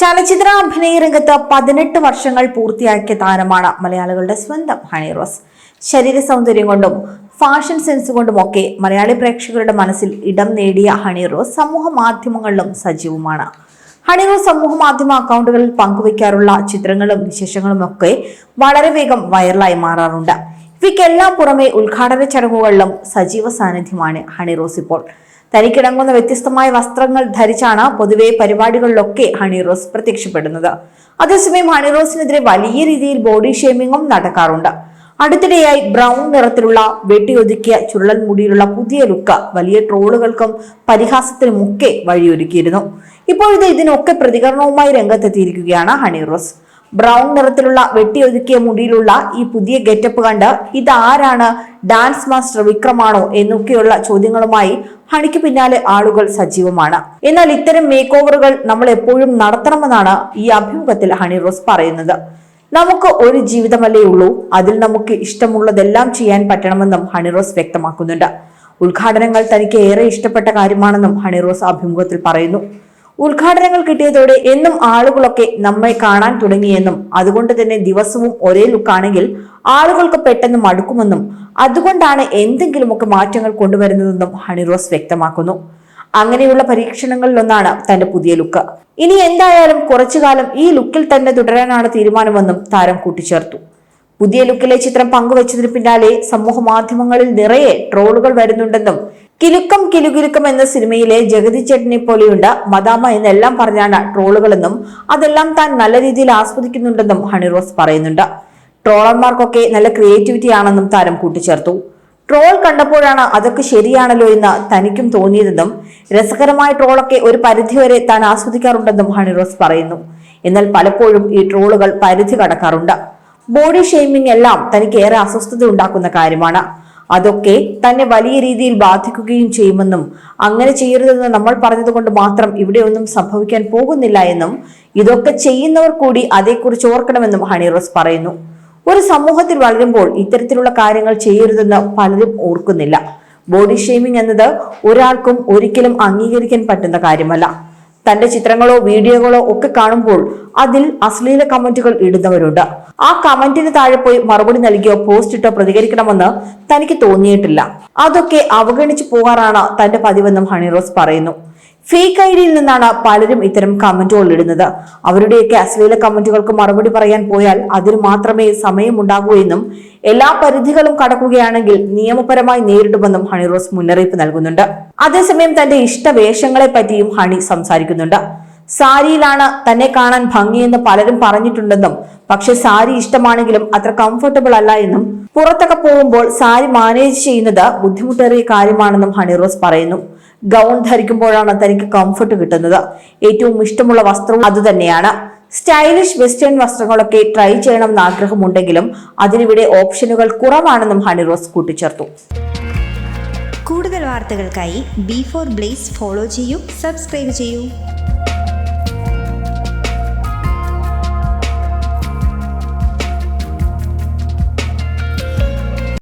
ചലച്ചിത്ര അഭിനയ രംഗത്ത് പതിനെട്ട് വർഷങ്ങൾ പൂർത്തിയാക്കിയ താരമാണ് മലയാളികളുടെ സ്വന്തം ഹണി റോസ്. ശരീര സൗന്ദര്യം കൊണ്ടും ഫാഷൻ സെൻസ് കൊണ്ടുമൊക്കെ മലയാളി പ്രേക്ഷകരുടെ മനസ്സിൽ ഇടം നേടിയ ഹണി റോസ് സമൂഹ മാധ്യമങ്ങളിലും സജീവമാണ്. ഹണി റോസ് സമൂഹ മാധ്യമ അക്കൗണ്ടുകളിൽ പങ്കുവയ്ക്കാറുള്ള ചിത്രങ്ങളും വിശേഷങ്ങളും ഒക്കെ വളരെ വേഗം വൈറലായി മാറാറുണ്ട്. ഇവയ്ക്കെല്ലാം പുറമെ ഉദ്ഘാടന ചടങ്ങുകളിലും സജീവ സാന്നിധ്യമാണ് ഹണി റോസ് ഇപ്പോൾ. തനിക്കിടങ്ങുന്ന വ്യത്യസ്തമായ വസ്ത്രങ്ങൾ ധരിച്ചാണ് പൊതുവെ പരിപാടികളിലൊക്കെ ഹണി റോസ് പ്രത്യക്ഷപ്പെടുന്നത്. അതേസമയം ഹണി റോസിനെതിരെ വലിയ രീതിയിൽ ബോഡി ഷേമിങ്ങും നടക്കാറുണ്ട്. അടുത്തിടെയായി ബ്രൗൺ നിറത്തിലുള്ള വെട്ടിയൊതുക്കിയ ചുരുളൻ മുടിയിലുള്ള പുതിയ ലുക്ക് വലിയ ട്രോളുകൾക്കും പരിഹാസത്തിനുമൊക്കെ വഴിയൊരുക്കിയിരുന്നു. ഇപ്പോഴത്തെ ഇതിനൊക്കെ പ്രതികരണവുമായി രംഗത്തെത്തിയിരിക്കുകയാണ് ഹണി റോസ്. ബ്രൗൺ നിറത്തിലുള്ള വെട്ടിയൊതുക്കിയ മുടിയിലുള്ള ഈ പുതിയ ഗെറ്റപ്പ് കണ്ട് ഇതാരാണ് ഡാൻസ് മാസ്റ്റർ വിക്രമാണോ എന്നൊക്കെയുള്ള ചോദ്യങ്ങളുമായി ഹണിക്ക് പിന്നാലെ ആളുകൾ സജീവമാണ്. എന്നാൽ ഇത്തരം മേക്ക് ഓവറുകൾ നമ്മൾ എപ്പോഴും നടത്തണമെന്നാണ് ഈ അഭിമുഖത്തിൽ ഹണി റോസ് പറയുന്നത്. നമുക്ക് ഒരു ജീവിതമല്ലേ ഉള്ളൂ അതിൽ നമുക്ക് ഇഷ്ടമുള്ളതെല്ലാം ചെയ്യാൻ പറ്റണമെന്നും ഹണി റോസ് വ്യക്തമാക്കുന്നുണ്ട്. ഉദ്ഘാടനങ്ങൾ തനിക്ക് ഏറെ ഇഷ്ടപ്പെട്ട കാര്യമാണെന്നും ഹണി റോസ് അഭിമുഖത്തിൽ പറയുന്നു. ഉദ്ഘാടനങ്ങൾ കിട്ടിയതോടെ എന്നും ആളുകളൊക്കെ നമ്മെ കാണാൻ തുടങ്ങിയെന്നും അതുകൊണ്ട് തന്നെ ദിവസവും ഒരേ ലുക്കാണെങ്കിൽ ആളുകൾക്ക് പെട്ടെന്ന് മടുക്കുമെന്നും അതുകൊണ്ടാണ് എന്തെങ്കിലുമൊക്കെ മാറ്റങ്ങൾ കൊണ്ടുവരുന്നതെന്നും ഹണിറോസ് വ്യക്തമാക്കുന്നു. അങ്ങനെയുള്ള പരീക്ഷണങ്ങളിലൊന്നാണ് തന്റെ പുതിയ ലുക്ക്. ഇനി എന്തായാലും കുറച്ചു കാലം ഈ ലുക്കിൽ തന്നെ തുടരാനാണ് തീരുമാനമെന്നും താരം കൂട്ടിച്ചേർത്തു. പുതിയ ലുക്കിലെ ചിത്രം പങ്കുവച്ചതിന് പിന്നാലെ സമൂഹ മാധ്യമങ്ങളിൽ നിറയെ ട്രോളുകൾ വരുന്നുണ്ടെന്നും കിലുക്കം കിലുകിലുക്കം എന്ന സിനിമയിലെ ജഗതി ചേട്ടനെ പോലെയുണ്ട് മദാമ എന്നെല്ലാം പറഞ്ഞാണ് ട്രോളുകളെന്നും അതെല്ലാം താൻ നല്ല രീതിയിൽ ആസ്വദിക്കുന്നുണ്ടെന്നും ഹണിറോസ് പറയുന്നുണ്ട്. ട്രോളർമാർക്കൊക്കെ നല്ല ക്രിയേറ്റിവിറ്റി ആണെന്നും താരം കൂട്ടിച്ചേർത്തു. ട്രോൾ കണ്ടപ്പോഴാണ് അതൊക്കെ ശരിയാണല്ലോ എന്ന് തനിക്കും തോന്നിയതെന്നും രസകരമായ ട്രോളൊക്കെ ഒരു പരിധിവരെ താൻ ആസ്വദിക്കാറുണ്ടെന്നും ഹണിറോസ് പറയുന്നു. എന്നാൽ പലപ്പോഴും ഈ ട്രോളുകൾ പരിധി കടക്കാറുണ്ട്. ബോഡി ഷെയ്മിംഗ് എല്ലാം തനിക്ക് ഏറെ അസ്വസ്ഥത ഉണ്ടാക്കുന്ന കാര്യമാണ്. അതൊക്കെ തന്നെ വലിയ രീതിയിൽ ബാധിക്കുകയും ചെയ്യുമെന്നും അങ്ങനെ ചെയ്യരുതെന്ന് നമ്മൾ പറഞ്ഞതുകൊണ്ട് മാത്രം ഇവിടെ ഒന്നും സംഭവിക്കാൻ പോകുന്നില്ല എന്നും ഇതൊക്കെ ചെയ്യുന്നവർ കൂടി അതേക്കുറിച്ച് ഓർക്കണമെന്നും ഹണിറോസ് പറയുന്നു. ഒരു സമൂഹത്തിൽ വളരുമ്പോൾ ഇത്തരത്തിലുള്ള കാര്യങ്ങൾ ചെയ്യരുതെന്ന് പലരും ഓർക്കുന്നില്ല. ബോഡി ഷെയ്മിംഗ് എന്നത് ഒരാൾക്കും ഒരിക്കലും അംഗീകരിക്കാൻ പറ്റുന്ന കാര്യമല്ല. തന്റെ ചിത്രങ്ങളോ വീഡിയോകളോ ഒക്കെ കാണുമ്പോൾ അതിൽ അശ്ലീല കമന്റുകൾ ഇടുന്നവരുണ്ട്. ആ കമന്റിന് താഴെ പോയി മറുപടി നൽകിയോ പോസ്റ്റ് ഇട്ടോ പ്രതികരിക്കണമെന്ന് തനിക്ക് തോന്നിയിട്ടില്ല. അതൊക്കെ അവഗണിച്ചു പോകാറാണ് തന്റെ പതിവെന്നും ഹണിറോസ് പറയുന്നു. ഫേക്ക് ഐ ഡിയിൽ നിന്നാണ് പലരും ഇത്തരം കമന്റുകൾ ഇടുന്നത്. അവരുടെയൊക്കെ അശ്ലീല കമന്റുകൾക്ക് മറുപടി പറയാൻ പോയാൽ അതിന് മാത്രമേ സമയമുണ്ടാകൂ എന്നും എല്ലാ പരിധികളും കടക്കുകയാണെങ്കിൽ നിയമപരമായി നേരിടുമെന്നും ഹണിറോസ് മുന്നറിയിപ്പ് നൽകുന്നുണ്ട്. അതേസമയം തന്റെ ഇഷ്ടവേഷങ്ങളെ പറ്റിയും ഹണി സംസാരിക്കുന്നുണ്ട്. സാരിയിലാണ് തന്നെ കാണാൻ ഭംഗിയെന്ന് പലരും പറഞ്ഞിട്ടുണ്ടെന്നും പക്ഷെ സാരി ഇഷ്ടമാണെങ്കിലും അത്ര കംഫർട്ടബിൾ അല്ല എന്നും പുറത്തൊക്കെ പോകുമ്പോൾ സാരി മാനേജ് ചെയ്യുന്നത് ബുദ്ധിമുട്ടേറിയ കാര്യമാണെന്നും ഹണിറോസ് പറയുന്നു. ഗൗൺ ധരിക്കുമ്പോഴാണ് തനിക്ക് കംഫർട്ട് കിട്ടുന്നത്. ഏറ്റവും ഇഷ്ടമുള്ള വസ്ത്രവും അതുതന്നെയാണ് സ്റ്റൈലിഷ് വെസ്റ്റേൺ വസ്ത്രങ്ങളൊക്കെ ട്രൈ ചെയ്യണം ചെയ്യണമെന്ന് ആഗ്രഹമുണ്ടെങ്കിലും അതിനിവിടെ ഓപ്ഷനുകൾ കുറവാണെന്നും ഹണിറോസ് കൂട്ടിച്ചേർത്തു. കൂടുതൽ വാർത്തകൾക്കായി ബി ഫോർ ബ്ലേസ് ഫോളോ ചെയ്യൂ സബ്സ്ക്രൈബ് ചെയ്യൂ.